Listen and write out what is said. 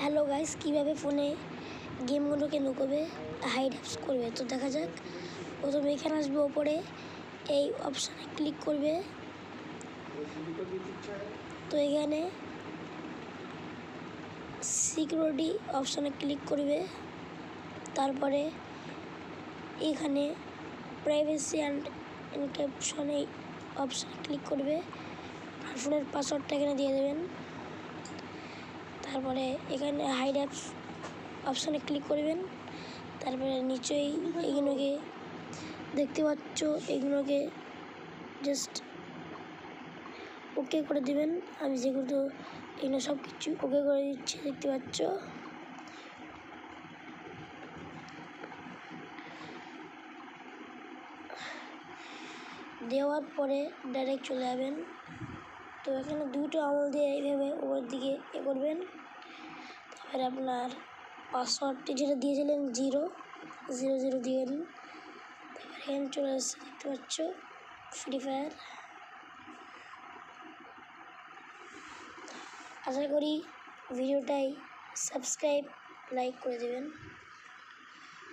Hello guys কীভাবে ফোনে গেমগুলোকে নুকোবে hide apps করবে। তো দেখা যাক। প্রথমে এখানে আসবে ওপরে। এই অপশানে ক্লিক করবে। তো এখানে সিকিউরিটি অপশানে ক্লিক করবে। তারপরে এখানে প্রাইভেসি অ্যান্ড এনক্রিপশন এই অপশানে ক্লিক করবে। আর ফোনের পাসওয়ার্ডটা এখানে দিয়ে দেবেন। তারপরে এখানে হাইড অ্যাপস অপশানে ক্লিক করবেন। তারপরে নিচেই এগুলোকে দেখতে পাচ্ছ, এগুলোকে জাস্ট ওকে করে দিবেন। আমি যেগুলো এগুলো সব কিছু ওকে করে দিচ্ছি, দেখতে পাচ্ছ? দেওয়ার পরে ডাইরেক্ট চলে যাবেন। তো এখানে দুটো আঙুল দিয়ে এইভাবে উপরের দিকে এ করবেন। তারপরে আপনার পাসওয়ার্ডটি যেটা দিয়েছিলেন জিরো জিরো জিরো দিয়ে দিন। তারপরে এখানে চলে আসছে, দেখতে পাচ্ছ ফ্রি ফায়ার আশা করি ভিডিওটাই সাবস্ক্রাইব, লাইক করে দেবেন।